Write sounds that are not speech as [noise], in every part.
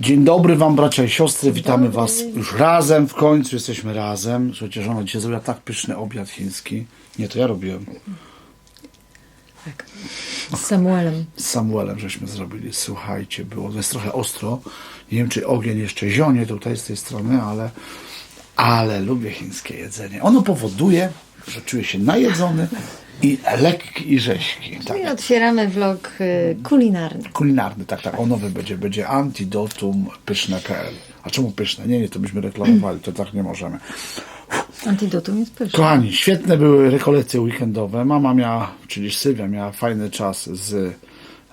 Dzień dobry Wam, bracia i siostry. Witamy Was już razem. W końcu jesteśmy razem. Słuchajcie, żona dzisiaj zrobiła tak pyszny obiad chiński. Nie, to ja robiłem. Tak. Z Samuelem. Z Samuelem żeśmy zrobili. Słuchajcie, było to jest trochę ostro. Nie wiem, czy ogień jeszcze zionie tutaj z tej strony, ale, ale lubię chińskie jedzenie. Ono powoduje, że czuję się najedzony i lekki i rzeźki. Tak. I otwieramy vlog y, kulinarny. Kulinarny, tak, tak. O nowy będzie. Będzie antidotum pyszne.pl. A czemu pyszne? Nie, nie, to byśmy reklamowali, to tak nie możemy. Antidotum jest pyszny. Kochani, świetne były rekolekcje weekendowe. Mama miała, czyli Sylwia miała fajny czas z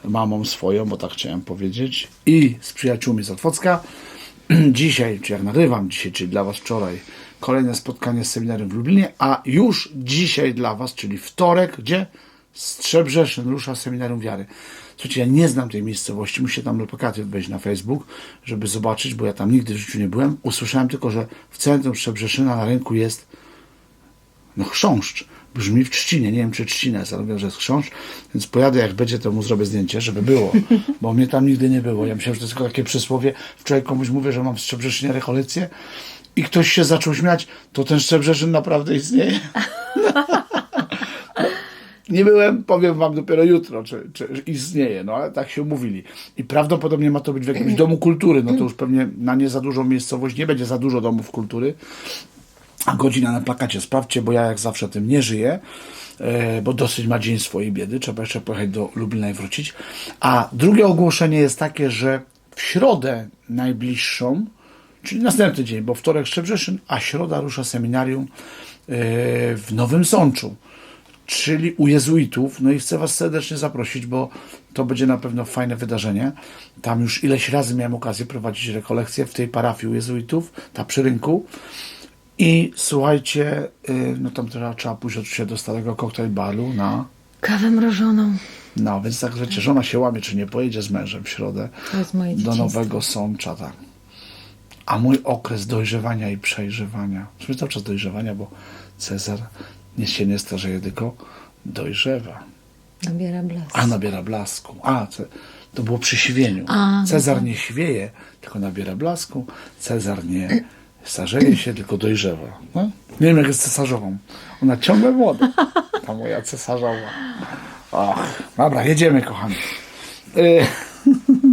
mamą swoją, bo tak chciałem powiedzieć, i z przyjaciółmi z Otwocka. [clears throat] Dzisiaj, czy jak nagrywam dzisiaj, czyli dla Was wczoraj, kolejne spotkanie z seminarium w Lublinie, a już dzisiaj dla Was, czyli wtorek, gdzie? Strzebrzeszyn rusza seminarium wiary. Słuchajcie, ja nie znam tej miejscowości, muszę tam na plakaty wejść na Facebook, żeby zobaczyć, bo ja tam nigdy w życiu nie byłem. Usłyszałem tylko, że w centrum Strzebrzeszyna na rynku jest no chrząszcz. Brzmi w trzcinie, nie wiem czy trzcina jest, ale wiem, że jest chrząszcz, więc pojadę jak będzie, to mu zrobię zdjęcie, żeby było, [laughs] bo mnie tam nigdy nie było. Ja myślałem, że to jest tylko takie przysłowie. Wczoraj komuś mówię, że mam w Strzebrzeszynie rekolekcję i ktoś się zaczął śmiać, to ten Strzebrzeszyn naprawdę istnieje. [laughs] Nie byłem, powiem wam dopiero jutro, czy, czy istnieje, no ale tak się umówili. I prawdopodobnie ma to być w jakimś domu kultury, no to już pewnie na nie za dużą miejscowość nie będzie za dużo domów kultury. A godzina na plakacie, sprawdźcie, bo ja jak zawsze tym nie żyję, e, bo dosyć ma dzień swojej biedy, trzeba jeszcze pojechać do Lublina i wrócić. A drugie ogłoszenie jest takie, że w środę najbliższą, czyli następny dzień, bo wtorek Szczebrzeszyn, a środa rusza seminarium e, w Nowym Sączu czyli u jezuitów. No i chcę Was serdecznie zaprosić, bo to będzie na pewno fajne wydarzenie. Tam już ileś razy miałem okazję prowadzić rekolekcje w tej parafii u jezuitów, ta przy rynku. I słuchajcie, y, no tam trzeba, trzeba pójść oczywiście do starego koktajl baru na... Kawę mrożoną. No, więc tak, wiecie, żona się łamie, czy nie pojedzie z mężem w środę To jest moje do. Nowego Sącza, tak. A mój okres dojrzewania i przejrzewania, sumie cały czas dojrzewania, bo Cezar nie się nie starzeje, tylko dojrzewa. Nabiera blask. A nabiera blasku. A, to było przy siwieniu. A, no Cezar tak. nie świeje, tylko nabiera blasku. Cezar nie starzeje się, tylko dojrzewa. No? Nie wiem, jak jest cesarzową. Ona ciągle młoda. Ta moja cesarzowa. Ach, dobra, jedziemy, kochani. Y, [laughs]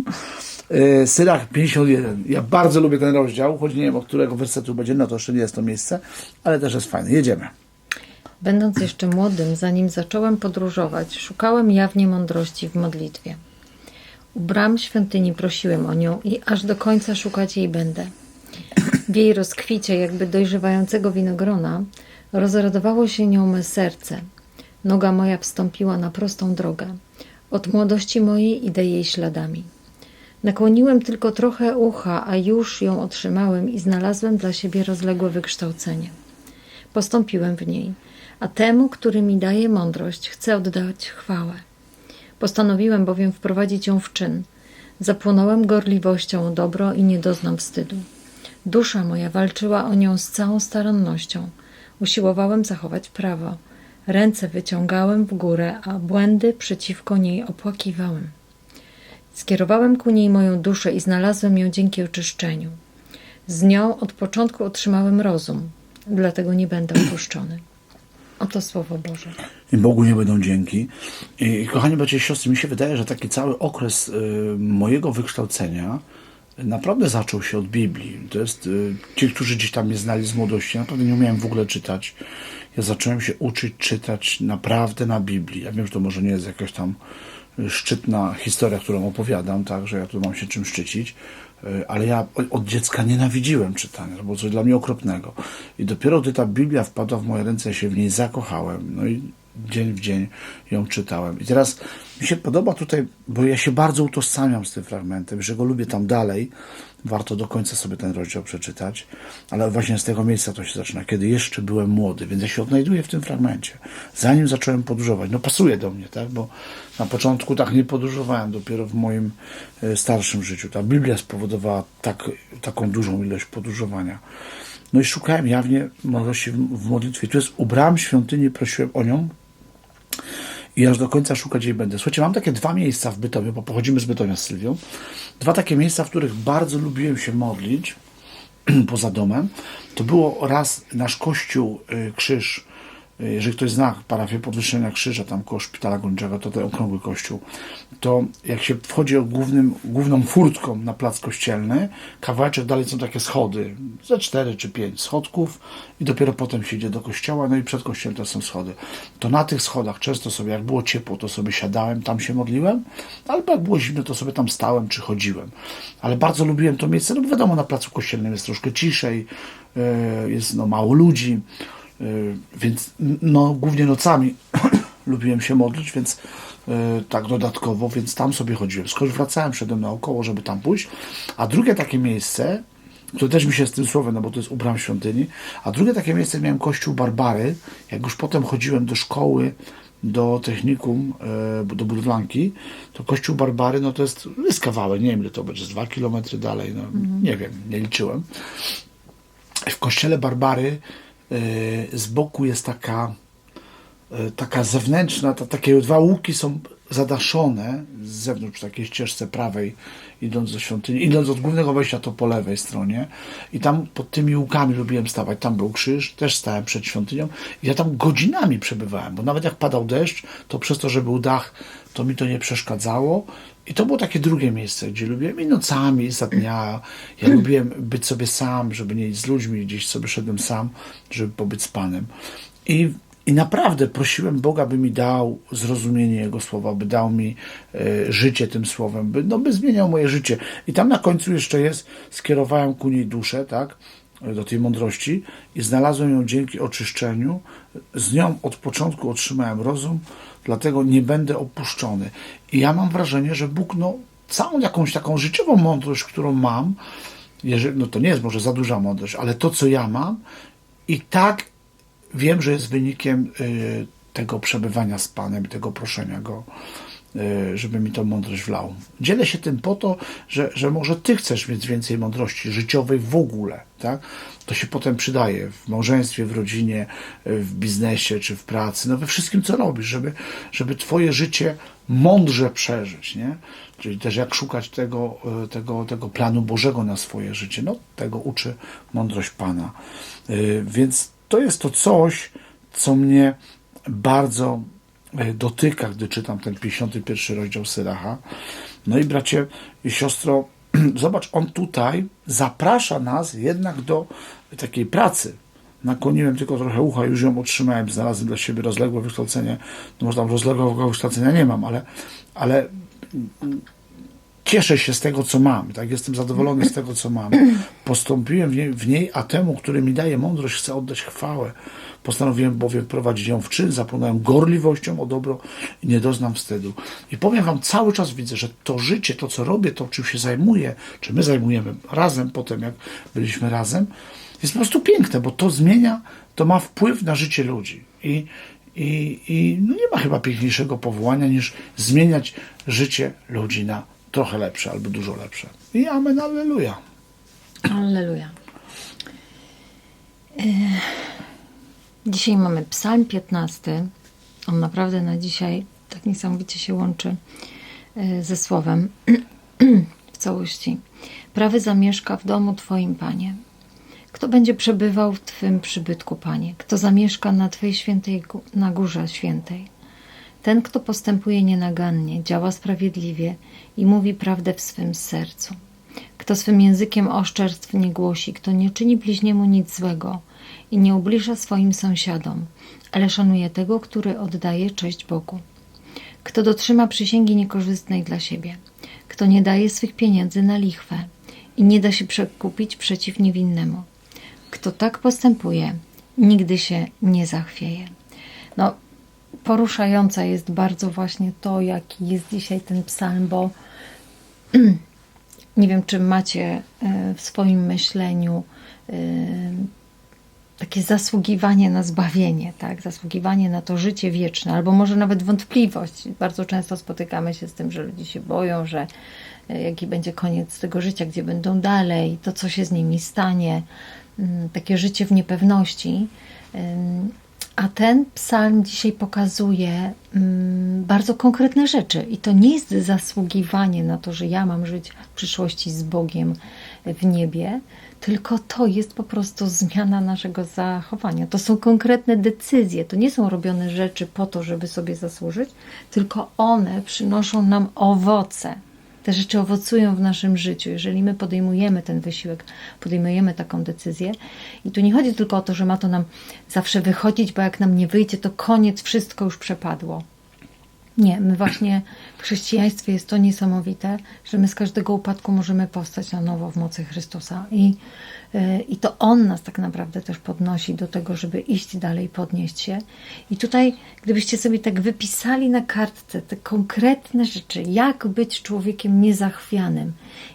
Syrach 51. Ja bardzo lubię ten rozdział, choć nie wiem, od którego wersetu będzie, no to jeszcze nie jest to miejsce, ale też jest fajny. Jedziemy. Będąc jeszcze młodym, zanim zacząłem podróżować, szukałem jawnie mądrości w modlitwie. U bram świątyni prosiłem o nią i aż do końca szukać jej będę. W jej rozkwicie, jakby dojrzewającego winogrona, rozradowało się nią me serce. Noga moja wstąpiła na prostą drogę. Od młodości mojej idę jej śladami. Nakłoniłem tylko trochę ucha, a już ją otrzymałem i znalazłem dla siebie rozległe wykształcenie. Postąpiłem w niej, a temu, który mi daje mądrość, chcę oddać chwałę. Postanowiłem bowiem wprowadzić ją w czyn. Zapłonąłem gorliwością o dobro i nie doznam wstydu. Dusza moja walczyła o nią z całą starannością. Usiłowałem zachować prawo. Ręce wyciągałem w górę, a błędy przeciwko niej opłakiwałem. Skierowałem ku niej moją duszę i znalazłem ją dzięki oczyszczeniu. Z nią od początku otrzymałem rozum, dlatego nie będę opuszczony. Oto Słowo Boże. I Bogu nie będą dzięki. I kochani bracia i siostry, mi się wydaje, że taki cały okres y, mojego wykształcenia naprawdę zaczął się od Biblii. To jest y, ci, którzy gdzieś tam mnie znali z młodości, naprawdę nie umiałem w ogóle czytać. Ja zacząłem się uczyć czytać naprawdę na Biblii. Ja wiem, że to może nie jest jakaś tam szczytna historia, którą opowiadam, tak, że ja tu mam się czym szczycić, y, ale ja od dziecka nienawidziłem czytania, to było coś dla mnie okropnego. I dopiero gdy ta Biblia wpadła w moje ręce, ja się w niej zakochałem. No i dzień w dzień ją czytałem. I teraz mi się podoba tutaj, bo ja się bardzo utożsamiam z tym fragmentem, że go lubię tam dalej. Warto do końca sobie ten rozdział przeczytać, ale właśnie z tego miejsca to się zaczyna, kiedy jeszcze byłem młody, więc ja się odnajduję w tym fragmencie. Zanim zacząłem podróżować, no pasuje do mnie, tak, bo na początku tak nie podróżowałem, dopiero w moim e, starszym życiu. Ta Biblia spowodowała tak, taką dużą ilość podróżowania. No i szukałem jawnie mądrości w, modlitwie. Tu jest ubrałem świątynię, prosiłem o nią. I aż do końca szukać jej będę. Słuchajcie, mam takie dwa miejsca w Bytomiu, bo pochodzimy z Bytomia z Sylwią. Dwa takie miejsca, w których bardzo lubiłem się modlić [clears throat] poza domem. To było raz nasz kościół y, Krzyż, jeżeli ktoś zna parafię Podwyższenia Krzyża, tam koło Szpitala Górniczego, to ten okrągły kościół, to jak się wchodzi głównym, główną furtką na plac kościelny, kawałeczek dalej są takie schody, ze cztery czy pięć schodków i dopiero potem się idzie do kościoła, no i przed kościołem to są schody. To na tych schodach często sobie, jak było ciepło, to sobie siadałem, tam się modliłem, albo jak było zimno, to sobie tam stałem czy chodziłem. Ale bardzo lubiłem to miejsce, no bo wiadomo, na placu kościelnym jest troszkę ciszej, yy, jest no mało ludzi, więc no głównie nocami [coughs] lubiłem się modlić, więc yy, tak dodatkowo, więc tam sobie chodziłem. Skoro wracałem, szedłem naokoło, żeby tam pójść. A drugie takie miejsce, to też mi się z tym słowem, no bo to jest u bram świątyni, a drugie takie miejsce miałem kościół Barbary, jak już potem chodziłem do szkoły, do technikum, e, do budowlanki, to kościół Barbary, no to jest, jest kawałek, nie wiem ile to będzie, z dwa kilometry dalej, no nie wiem, nie liczyłem. W kościele Barbary z boku jest taka e, taka zewnętrzna, ta, takie dwa łuki są zadaszone z zewnątrz, takiej ścieżce prawej, idąc do świątyni, idąc od głównego wejścia, to po lewej stronie. I tam pod tymi łukami lubiłem stawać. Tam był krzyż, też stałem przed świątynią. I ja tam godzinami przebywałem, bo nawet jak padał deszcz, to przez to, że był dach, to mi to nie przeszkadzało. I to było takie drugie miejsce, gdzie lubiłem i nocami, i za dnia. Ja lubiłem być sobie sam, żeby nie iść z ludźmi, gdzieś sobie szedłem sam, żeby pobyć z Panem. I i naprawdę prosiłem Boga, by mi dał zrozumienie Jego słowa, by dał mi e, życie tym słowem, by, no, by zmieniał moje życie. I tam na końcu jeszcze jest, skierowałem ku niej duszę, tak, do tej mądrości i znalazłem ją dzięki oczyszczeniu. Z nią od początku otrzymałem rozum, dlatego nie będę opuszczony. I ja mam wrażenie, że Bóg, no, całą jakąś taką życiową mądrość, którą mam, jeżeli, no to nie jest może za duża mądrość, ale to, co ja mam, i tak wiem, że jest wynikiem y, tego przebywania z Panem, tego proszenia Go, żeby mi tą mądrość wlał. Dzielę się tym po to, że, że może Ty chcesz mieć więcej mądrości życiowej w ogóle, tak? To się potem przydaje w małżeństwie, w rodzinie, y, w biznesie czy w pracy, no we wszystkim, co robisz, żeby, żeby Twoje życie mądrze przeżyć, nie? Czyli też jak szukać tego, tego, tego planu Bożego na swoje życie. No, tego uczy mądrość Pana. Więc to jest to coś, co mnie bardzo dotyka, gdy czytam ten 51 rozdział Syracha. No i bracie i siostro, [clears throat] zobacz, on tutaj zaprasza nas jednak do takiej pracy. Nakłoniłem tylko trochę ucha, już ją otrzymałem, znalazłem dla siebie rozległe wykształcenie. No może tam rozległego wykształcenia nie mam, ale, ale cieszę się z tego, co mam, tak? Jestem zadowolony z tego, co mam. [clears throat] Postąpiłem w niej, w niej, a temu, który mi daje mądrość, chcę oddać chwałę. Postanowiłem bowiem prowadzić ją w czyn, zapłynąłem gorliwością o dobro i nie doznam wstydu. I powiem wam, cały czas widzę, że to życie, to co robię, to czym się zajmuję, czy my zajmujemy razem potem, jak byliśmy razem, jest po prostu piękne, bo to zmienia, to ma wpływ na życie ludzi. I, i, i no nie ma chyba piękniejszego powołania niż zmieniać życie ludzi na trochę lepsze albo dużo lepsze. I amen, alleluja. Alleluja. E, Dzisiaj mamy Psalm 15. On naprawdę na dzisiaj tak niesamowicie się łączy e, ze słowem [clears throat] w całości. Prawy zamieszka w domu Twoim, Panie. Kto będzie przebywał w Twym przybytku, Panie? Kto zamieszka na Twojej świętej, na górze świętej? Ten, kto postępuje nienagannie, działa sprawiedliwie i mówi prawdę w swym sercu. Kto swym językiem oszczerstw nie głosi, kto nie czyni bliźniemu nic złego i nie ubliża swoim sąsiadom, ale szanuje tego, który oddaje cześć Bogu. Kto dotrzyma przysięgi niekorzystnej dla siebie, kto nie daje swych pieniędzy na lichwę i nie da się przekupić przeciw niewinnemu. Kto tak postępuje, nigdy się nie zachwieje. No, poruszające jest bardzo właśnie to, jaki jest dzisiaj ten psalm, bo [clears throat] nie wiem, czy macie e, w swoim myśleniu e, takie zasługiwanie na zbawienie, tak? Zasługiwanie na to życie wieczne, albo może nawet wątpliwość. Bardzo często spotykamy się z tym, że ludzie się boją, że e, jaki będzie koniec tego życia, gdzie będą dalej, to co się z nimi stanie, Mm, takie życie w niepewności. A ten psalm dzisiaj pokazuje mm, bardzo konkretne rzeczy. I to nie jest zasługiwanie na to, że ja mam żyć w przyszłości z Bogiem w niebie, tylko to jest po prostu zmiana naszego zachowania. To są konkretne decyzje. To nie są robione rzeczy po to, żeby sobie zasłużyć, tylko one przynoszą nam owoce. Te rzeczy owocują w naszym życiu, jeżeli my podejmujemy ten wysiłek, podejmujemy taką decyzję. I tu nie chodzi tylko o to, że ma to nam zawsze wychodzić, bo jak nam nie wyjdzie, to koniec, wszystko już przepadło. Nie, my właśnie w chrześcijaństwie jest to niesamowite, że my z każdego upadku możemy powstać na nowo w mocy Chrystusa. I, yy, I to On nas tak naprawdę też podnosi do tego, żeby iść dalej, podnieść się. I tutaj, gdybyście sobie tak wypisali na kartce te konkretne rzeczy, jak być człowiekiem niezachwianym,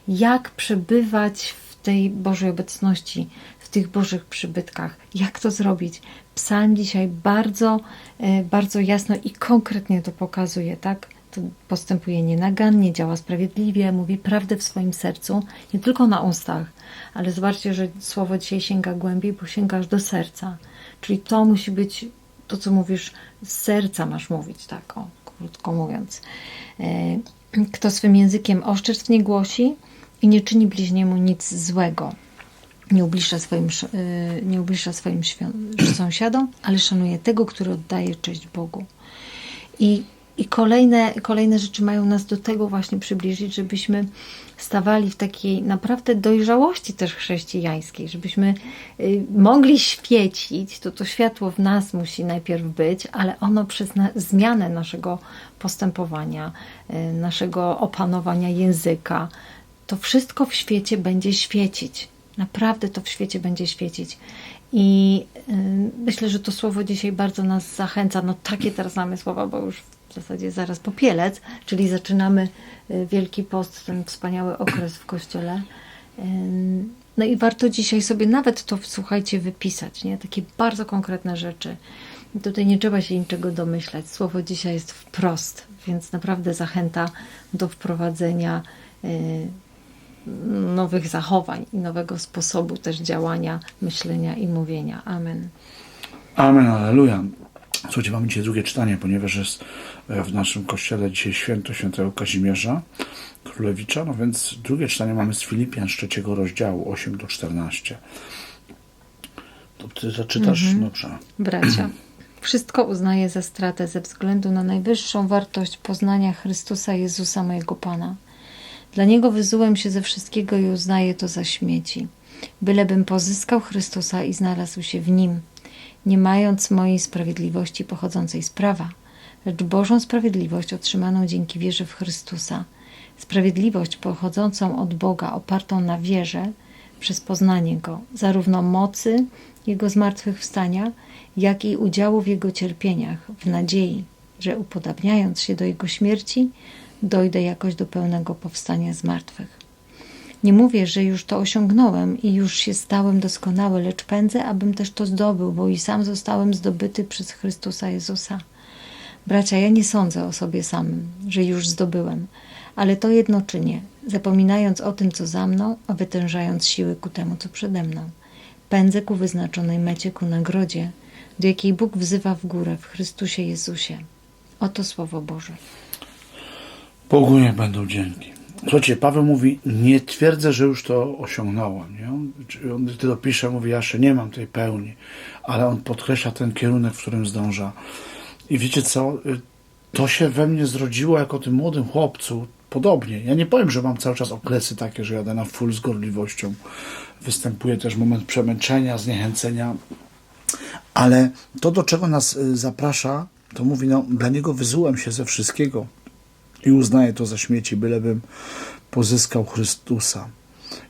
jak przebywać w tej Bożej obecności, w tych Bożych przybytkach, jak to zrobić, Psalm dzisiaj bardzo, e, bardzo jasno i konkretnie to pokazuje, tak? To postępuje nienagannie, działa sprawiedliwie, mówi prawdę w swoim sercu, nie tylko na ustach, ale zobaczcie, że słowo dzisiaj sięga głębiej, bo sięgasz do serca. Czyli to musi być to, co mówisz, z serca masz mówić, tak, o, krótko mówiąc. E, Kto swym językiem oszczerstw nie głosi i nie czyni bliźniemu nic złego nie ubliża swoim, y, nie ubliża swoim [clears throat] sąsiadom, ale szanuje tego, który oddaje cześć Bogu. I, i kolejne, kolejne rzeczy mają nas do tego właśnie przybliżyć, żebyśmy stawali w takiej naprawdę dojrzałości też chrześcijańskiej, żebyśmy y, mogli świecić, to to światło w nas musi najpierw być, ale ono przez na, zmianę naszego postępowania, y, naszego opanowania języka, to wszystko w świecie będzie świecić. Naprawdę to w świecie będzie świecić. I yy, myślę, że to słowo dzisiaj bardzo nas zachęca. No takie teraz mamy słowa, bo już w zasadzie zaraz popielec, czyli zaczynamy yy, Wielki Post, ten wspaniały okres w Kościele. Yy, no i warto dzisiaj sobie nawet to, słuchajcie, wypisać, nie? Takie bardzo konkretne rzeczy. I tutaj nie trzeba się niczego domyślać. Słowo dzisiaj jest wprost, więc naprawdę zachęta do wprowadzenia nowych zachowań i nowego sposobu też działania, myślenia i mówienia. Amen. Amen, aleluja. Słuchajcie, mamy dzisiaj drugie czytanie, ponieważ jest e, w naszym kościele dzisiaj święto świętego Kazimierza Królewicza, no więc drugie czytanie mamy z Filipian z trzeciego rozdziału, 8 do 14. To ty zaczytasz? Mhm. Dobrze. Bracia, [clears throat] wszystko uznaję za stratę ze względu na najwyższą wartość poznania Chrystusa Jezusa mojego Pana. Dla Niego wyzułem się ze wszystkiego i uznaję to za śmieci. Bylebym pozyskał Chrystusa i znalazł się w Nim, nie mając mojej sprawiedliwości pochodzącej z prawa, lecz Bożą sprawiedliwość otrzymaną dzięki wierze w Chrystusa, sprawiedliwość pochodzącą od Boga, opartą na wierze przez poznanie Go, zarówno mocy Jego zmartwychwstania, jak i udziału w Jego cierpieniach, w nadziei, że upodabniając się do Jego śmierci, dojdę jakoś do pełnego powstania z martwych. Nie mówię, że już to osiągnąłem i już się stałem doskonały, lecz pędzę, abym też to zdobył, bo i sam zostałem zdobyty przez Chrystusa Jezusa. Bracia, ja nie sądzę o sobie samym, że już zdobyłem, ale to jedno czynię, zapominając o tym, co za mną, a wytężając siły ku temu, co przede mną. Pędzę ku wyznaczonej mecie, ku nagrodzie, do jakiej Bóg wzywa w górę w Chrystusie Jezusie. Oto Słowo Boże. Bogu będą dzięki. Słuchajcie, Paweł mówi, nie twierdzę, że już to osiągnąłem. Nie? On, to pisze, mówi, ja jeszcze nie mam tej pełni, ale on podkreśla ten kierunek, w którym zdąża. I wiecie co? To się we mnie zrodziło jako tym młodym chłopcu podobnie. Ja nie powiem, że mam cały czas okresy takie, że jadę na full z gorliwością. Występuje też moment przemęczenia, zniechęcenia. Ale to, do czego nas y, zaprasza, to mówi, no, dla niego wyzułem się ze wszystkiego i uznaję to za śmieci, bylebym pozyskał Chrystusa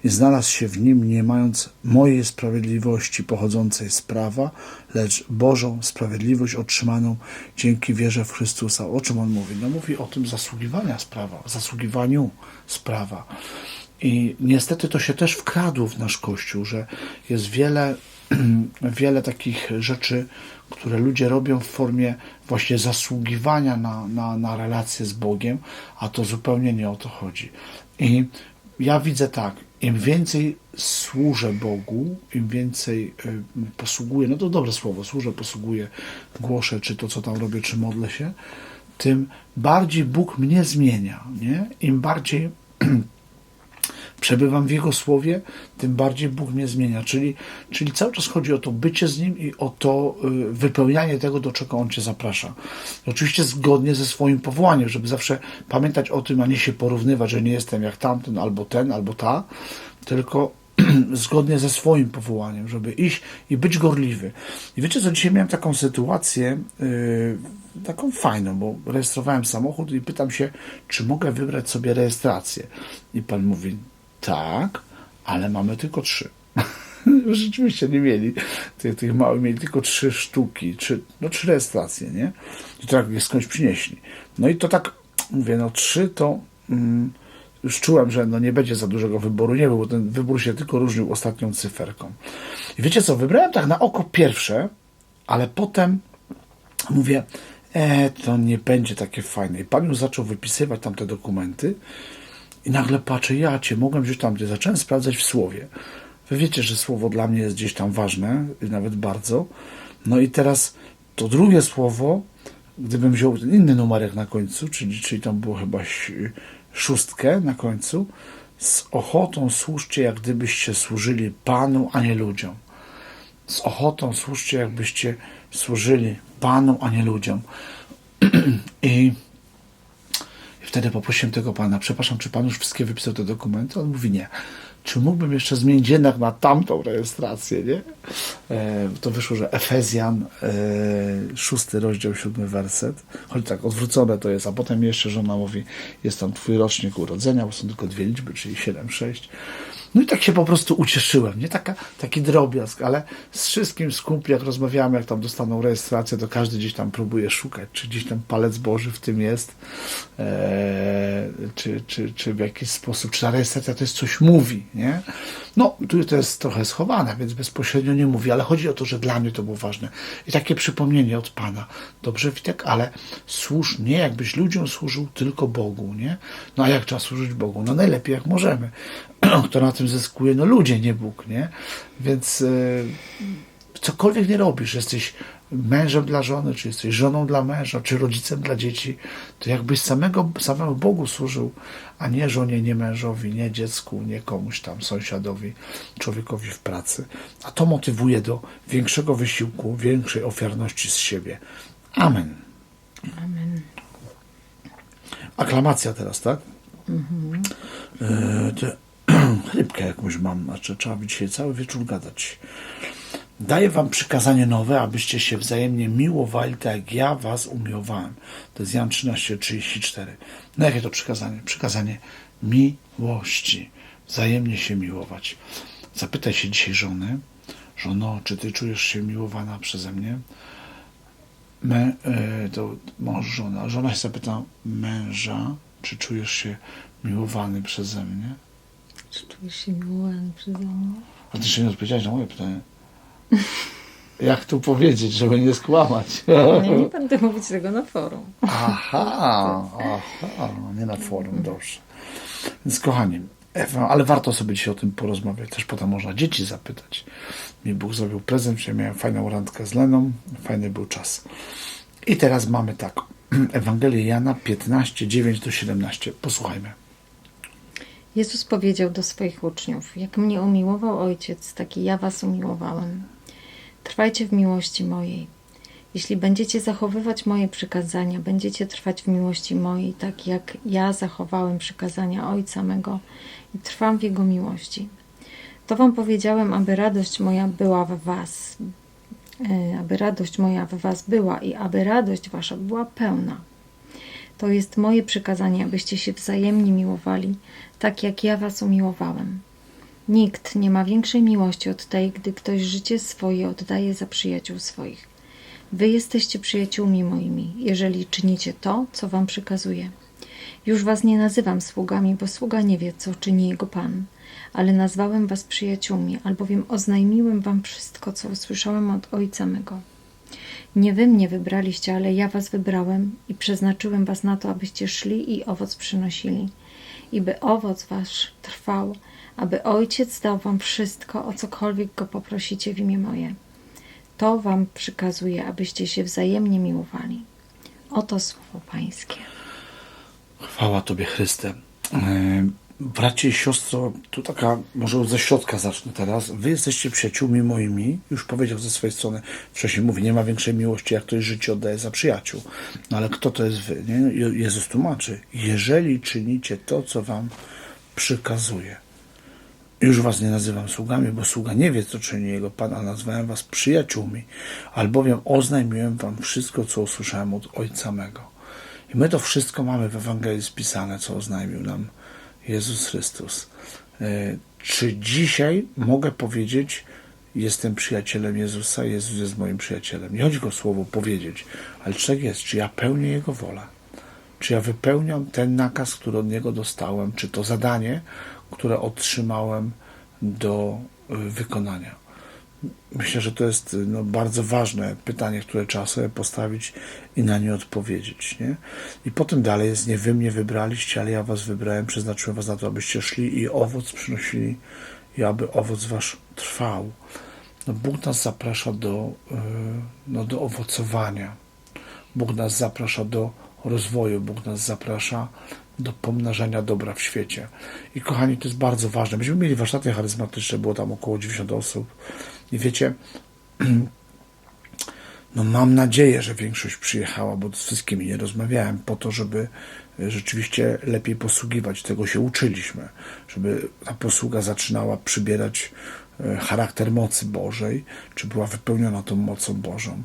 i znalazł się w nim, nie mając mojej sprawiedliwości pochodzącej z prawa, lecz Bożą sprawiedliwość otrzymaną dzięki wierze w Chrystusa. O czym on mówi? No mówi o tym zasługiwania sprawa, zasługiwaniu sprawa. I niestety to się też wkradło w nasz Kościół, że jest wiele, [clears throat] wiele takich rzeczy, które ludzie robią w formie właśnie zasługiwania na, na, na relacje z Bogiem, a to zupełnie nie o to chodzi. I ja widzę tak, im więcej służę Bogu, im więcej y, posługuję, no to dobre słowo, służę, posługuję, głoszę, czy to, co tam robię, czy modlę się, tym bardziej Bóg mnie zmienia, nie? Im bardziej [clears throat] przebywam w Jego Słowie, tym bardziej Bóg mnie zmienia. Czyli, czyli cały czas chodzi o to bycie z Nim i o to y, wypełnianie tego, do czego On Cię zaprasza. Oczywiście zgodnie ze swoim powołaniem, żeby zawsze pamiętać o tym, a nie się porównywać, że nie jestem jak tamten, albo ten, albo ta, tylko [clears throat] zgodnie ze swoim powołaniem, żeby iść i być gorliwy. I wiecie co, dzisiaj miałem taką sytuację, yy, taką fajną, bo rejestrowałem samochód i pytam się, czy mogę wybrać sobie rejestrację. I pan mówi, tak, ale mamy tylko trzy. [laughs] Rzeczywiście nie mieli, tych, tych małych mieli tylko trzy sztuki, trzy, no trzy rejestracje, nie? I tak je skądś przynieśli. No i to tak, mówię, no trzy to... Mm, już czułem, że no nie będzie za dużego wyboru, nie było, bo ten wybór się tylko różnił ostatnią cyferką. I wiecie co, wybrałem tak na oko pierwsze, ale potem mówię, e, to nie będzie takie fajne. I pan już zaczął wypisywać tam te dokumenty i nagle patrzę, ja cię mogłem wziąć tam, gdzie zacząłem sprawdzać w słowie. Wy wiecie, że słowo dla mnie jest gdzieś tam ważne, nawet bardzo. No i teraz to drugie słowo, gdybym wziął ten inny numerek na końcu, czyli, czyli tam było chyba szóstkę na końcu, z ochotą służcie, jak gdybyście służyli Panu, a nie ludziom. Z ochotą służcie, jakbyście służyli Panu, a nie ludziom. [clears throat] I wtedy poprosiłem tego pana, przepraszam, czy pan już wszystkie wypisał te dokumenty? On mówi nie. Czy mógłbym jeszcze zmienić jednak na tamtą rejestrację, nie? E, to wyszło, że Efezjan, e, szósty rozdział, siódmy werset. Choć tak, odwrócone to jest, a potem jeszcze żona mówi, jest tam twój rocznik urodzenia, bo są tylko dwie liczby, czyli 7, 6. No i tak się po prostu ucieszyłem, nie? Taka, taki drobiazg, ale z wszystkim kumpli, jak rozmawiamy, jak tam dostaną rejestrację, to każdy gdzieś tam próbuje szukać, czy gdzieś ten palec Boży w tym jest, e, czy, czy, czy w jakiś sposób, czy ta rejestracja to jest coś mówi, nie? No, tu to jest trochę schowane, więc bezpośrednio nie mówi, ale chodzi o to, że dla mnie to było ważne. I takie przypomnienie od Pana. Dobrze, Witek, ale służ nie jakbyś ludziom służył, tylko Bogu, nie? No a jak trzeba służyć Bogu? No najlepiej jak możemy. [clears throat] Kto na tym zyskuje? No ludzie, nie Bóg, nie? Więc yy, cokolwiek nie robisz, jesteś mężem dla żony, czy jesteś żoną dla męża, czy rodzicem dla dzieci, to jakbyś samego, samemu Bogu służył, a nie żonie, nie mężowi, nie dziecku, nie komuś tam, sąsiadowi, człowiekowi w pracy. A to motywuje do większego wysiłku, większej ofiarności z siebie. Amen. Amen. Aklamacja teraz, tak? E, te, [clears throat] chrypkę jakąś mam, znaczy trzeba by dzisiaj cały wieczór gadać. Daję wam przykazanie nowe, abyście się wzajemnie miłowali, tak jak ja was umiłowałem. To jest Jan 13, 34. No jakie to przykazanie? Przykazanie miłości. Wzajemnie się miłować. Zapytaj się dzisiaj żony, żono, czy ty czujesz się miłowana przeze mnie? Mę, e, to mąż, żona. Żona się zapyta męża, czy czujesz się miłowany przeze mnie? Czy czujesz się miłowany przeze mnie? A ty jeszcze nie odpowiedziałeś na moje pytanie. [laughs] Jak tu powiedzieć, żeby nie skłamać? Nie, nie będę mówić tego na forum. Aha, aha, nie na forum, dobrze. Więc kochani, Ewa, ale warto sobie dzisiaj o tym porozmawiać. Też potem można dzieci zapytać. Mi Bóg zrobił prezent, że miałem fajną randkę z Leną, fajny był czas. I teraz mamy tak, [clears throat] Ewangelię Jana 15, 9 do 17. Posłuchajmy. Jezus powiedział do swoich uczniów: Jak mnie umiłował Ojciec, tak i ja was umiłowałem. Trwajcie w miłości mojej. Jeśli będziecie zachowywać moje przykazania, będziecie trwać w miłości mojej, tak jak ja zachowałem przykazania Ojca mego i trwam w Jego miłości. To wam powiedziałem, aby radość moja była w was, e, aby radość moja w was była i aby radość wasza była pełna. To jest moje przykazanie, abyście się wzajemnie miłowali, tak jak ja was umiłowałem. Nikt nie ma większej miłości od tej, gdy ktoś życie swoje oddaje za przyjaciół swoich. Wy jesteście przyjaciółmi moimi, jeżeli czynicie to, co wam przykazuję. Już was nie nazywam sługami, bo sługa nie wie, co czyni jego pan, ale nazwałem was przyjaciółmi, albowiem oznajmiłem wam wszystko, co usłyszałem od ojca mego. Nie wy mnie wybraliście, ale ja was wybrałem i przeznaczyłem was na to, abyście szli i owoc przynosili i by owoc wasz trwał, aby Ojciec dał wam wszystko, o cokolwiek go poprosicie w imię moje. To wam przykazuje, abyście się wzajemnie miłowali. Oto słowo Pańskie. Chwała Tobie, Chryste. Bracie i siostro, tu taka, może ze środka zacznę teraz. Wy jesteście przyjaciółmi moimi. Już powiedział ze swojej strony, wcześniej mówi, nie ma większej miłości, jak ktoś życie oddaje za przyjaciół. No ale kto to jest wy? Nie? Je- Jezus tłumaczy, jeżeli czynicie to, co wam przykazuje. Już was nie nazywam sługami, bo sługa nie wie, co czyni jego Pan, a nazwałem was przyjaciółmi, albowiem oznajmiłem wam wszystko, co usłyszałem od Ojca mego. I my to wszystko mamy w Ewangelii spisane, co oznajmił nam Jezus Chrystus. E, Czy dzisiaj mogę powiedzieć, jestem przyjacielem Jezusa, Jezus jest moim przyjacielem? Nie chodzi o słowo powiedzieć, ale czy tak jest? Czy ja pełnię Jego wolę? Czy ja wypełniam ten nakaz, który od Niego dostałem, czy to zadanie, które otrzymałem do y, wykonania? Myślę, że to jest no, bardzo ważne pytanie, które trzeba sobie postawić i na nie odpowiedzieć. Nie? I potem dalej jest, nie wy mnie wybraliście, ale ja was wybrałem, przeznaczyłem was na to, abyście szli i owoc przynosili i aby owoc wasz trwał. No, Bóg nas zaprasza do, y, no, do owocowania. Bóg nas zaprasza do rozwoju, Bóg nas zaprasza do pomnażania dobra w świecie. I kochani, to jest bardzo ważne. Myśmy mieli warsztaty charyzmatyczne, było tam około 90 osób. I wiecie, [clears throat] no mam nadzieję, że większość przyjechała, bo z wszystkimi nie rozmawiałem, po to, żeby e, rzeczywiście lepiej posługiwać. Tego się uczyliśmy, żeby ta posługa zaczynała przybierać e, charakter mocy Bożej, czy była wypełniona tą mocą Bożą.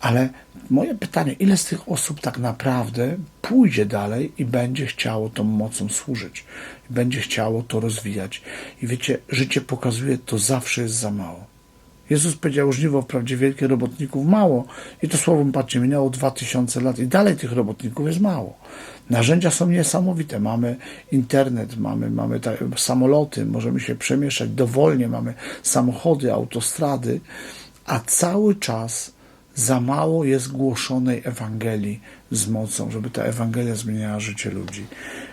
Ale moje pytanie, ile z tych osób tak naprawdę pójdzie dalej i będzie chciało tą mocą służyć, będzie chciało to rozwijać. I wiecie, życie pokazuje, to zawsze jest za mało. Jezus powiedział, żniwo wprawdzie wielkie, robotników mało. I to słowo, patrzcie, minęło dwa tysiące lat i dalej tych robotników jest mało. Narzędzia są niesamowite. Mamy internet, mamy, mamy samoloty, możemy się przemieszczać dowolnie, mamy samochody, autostrady, a cały czas za mało jest głoszonej Ewangelii z mocą, żeby ta Ewangelia zmieniała życie ludzi.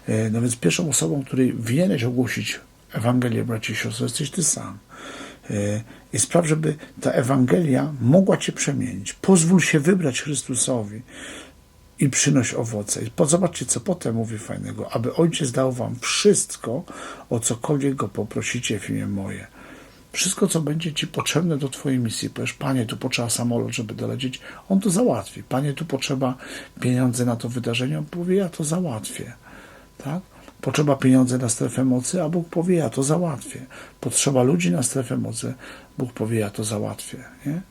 E, No więc pierwszą osobą, której winieneś ogłosić Ewangelię, bracie i siostry, jesteś ty sam. E, I spraw, żeby ta Ewangelia mogła cię przemienić. Pozwól się wybrać Chrystusowi i przynoś owoce. I zobaczcie, co potem mówi fajnego. Aby Ojciec dał wam wszystko, o cokolwiek Go poprosicie w imię moje. Wszystko, co będzie Ci potrzebne do Twojej misji. Powiesz, Panie, tu potrzeba samolot, żeby dolecieć. On to załatwi. Panie, tu potrzeba pieniądze na to wydarzenie. On powie, ja to załatwię. Tak? Potrzeba pieniądze na strefę mocy, a Bóg powie, ja to załatwię. Potrzeba ludzi na strefę mocy, Bóg powie, ja to załatwię. Nie?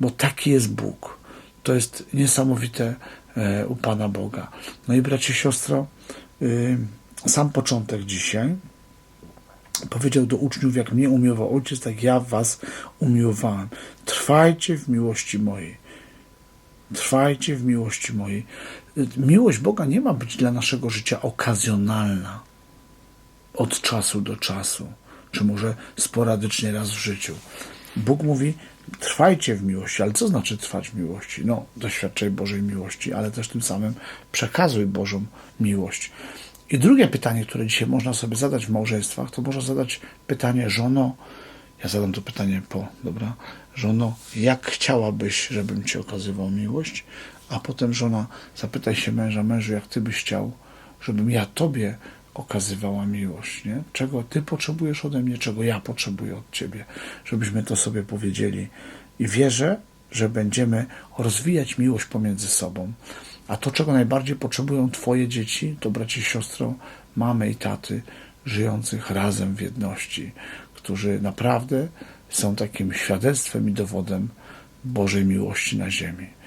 Bo taki jest Bóg. To jest niesamowite e, u Pana Boga. No i bracie, siostro, y, sam początek dzisiaj powiedział do uczniów, jak mnie umiłował ojciec, tak ja was umiłowałem. Trwajcie w miłości mojej. Trwajcie w miłości mojej. Miłość Boga nie ma być dla naszego życia okazjonalna od czasu do czasu, czy może sporadycznie raz w życiu. Bóg mówi, trwajcie w miłości, ale co znaczy trwać w miłości? No, doświadczaj Bożej miłości, ale też tym samym przekazuj Bożą miłość. I drugie pytanie, które dzisiaj można sobie zadać w małżeństwach, to można zadać pytanie, żono, ja zadam to pytanie po, dobra, żono, jak chciałabyś, żebym ci okazywał miłość? A potem żona, zapytaj się męża, mężu, jak ty byś chciał, żebym ja tobie okazywała miłość, nie? Czego ty potrzebujesz ode mnie, czego ja potrzebuję od ciebie, żebyśmy to sobie powiedzieli. I wierzę, że będziemy rozwijać miłość pomiędzy sobą. A to, czego najbardziej potrzebują Twoje dzieci, to braci i siostro, mamy i taty żyjących razem w jedności, którzy naprawdę są takim świadectwem i dowodem Bożej miłości na ziemi.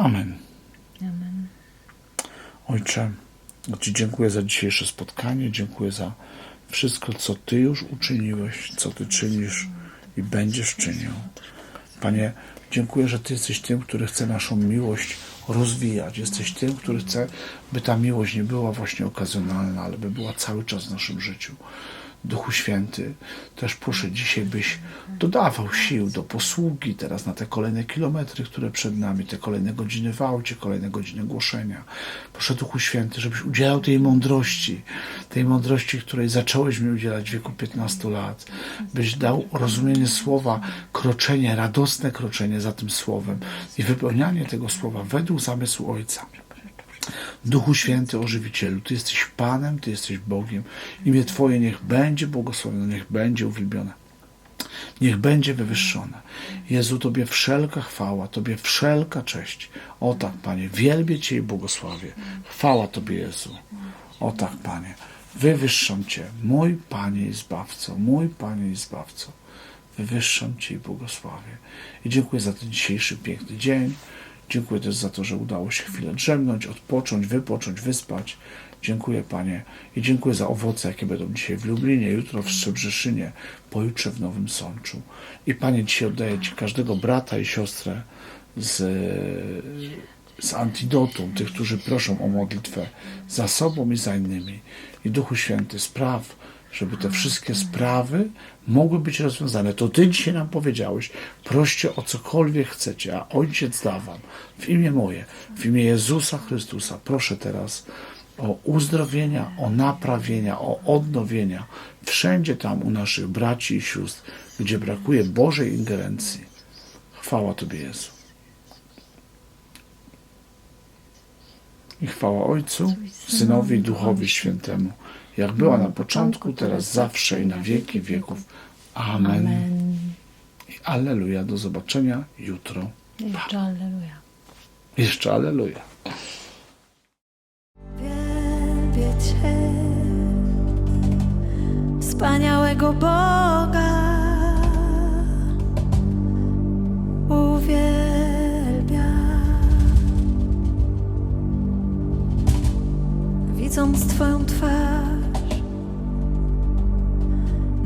Amen. Amen. Ojcze, Ci dziękuję za dzisiejsze spotkanie, dziękuję za wszystko, co Ty już uczyniłeś, co Ty czynisz i będziesz czynił. Panie, dziękuję, że Ty jesteś tym, który chce naszą miłość rozwijać. Jesteś tym, który chce, by ta miłość nie była właśnie okazjonalna, ale by była cały czas w naszym życiu. Duchu Święty, też proszę dzisiaj, byś dodawał sił do posługi teraz na te kolejne kilometry, które przed nami, te kolejne godziny w aucie, kolejne godziny głoszenia. Proszę Duchu Święty, żebyś udzielał tej mądrości, tej mądrości, której zacząłeś mi udzielać w wieku 15 lat, byś dał rozumienie słowa, kroczenie, radosne kroczenie za tym słowem i wypełnianie tego słowa według zamysłu Ojca. Duchu Święty, ożywicielu, Ty jesteś Panem, Ty jesteś Bogiem. Imię Twoje niech będzie błogosławione, niech będzie uwielbione. Niech będzie wywyższone. Jezu, Tobie wszelka chwała, Tobie wszelka cześć. O tak, Panie, wielbię Cię i błogosławię. Chwała Tobie, Jezu. O tak, Panie, wywyższam Cię, mój Panie i Zbawco, mój Panie i Zbawco. Wywyższam Cię i błogosławię. I dziękuję za ten dzisiejszy piękny dzień. Dziękuję też za to, że udało się chwilę drzemnąć, odpocząć, wypocząć, wyspać. Dziękuję Panie i dziękuję za owoce, jakie będą dzisiaj w Lublinie, jutro w Szczebrzeszynie, pojutrze w Nowym Sączu. I Panie, dzisiaj oddaję Ci każdego brata i siostrę z, z antidotum, tych, którzy proszą o modlitwę za sobą i za innymi. I Duchu Święty, spraw, żeby te wszystkie sprawy mogły być rozwiązane. To Ty dzisiaj nam powiedziałeś, proście o cokolwiek chcecie, a Ojciec da Wam. W imię moje, w imię Jezusa Chrystusa, proszę teraz o uzdrowienia, o naprawienia, o odnowienia. Wszędzie tam u naszych braci i sióstr, gdzie brakuje Bożej ingerencji. Chwała Tobie, Jezu. I chwała Ojcu, Synowi i Duchowi Świętemu, jak była na początku, teraz zawsze i na wieki wieków. Amen. Amen. I Alleluja. Do zobaczenia jutro. Jeszcze Alleluja. Jeszcze Alleluja. Wielbię Cię, wspaniałego Boga. Uwielbiam. Widząc Twoją twarz,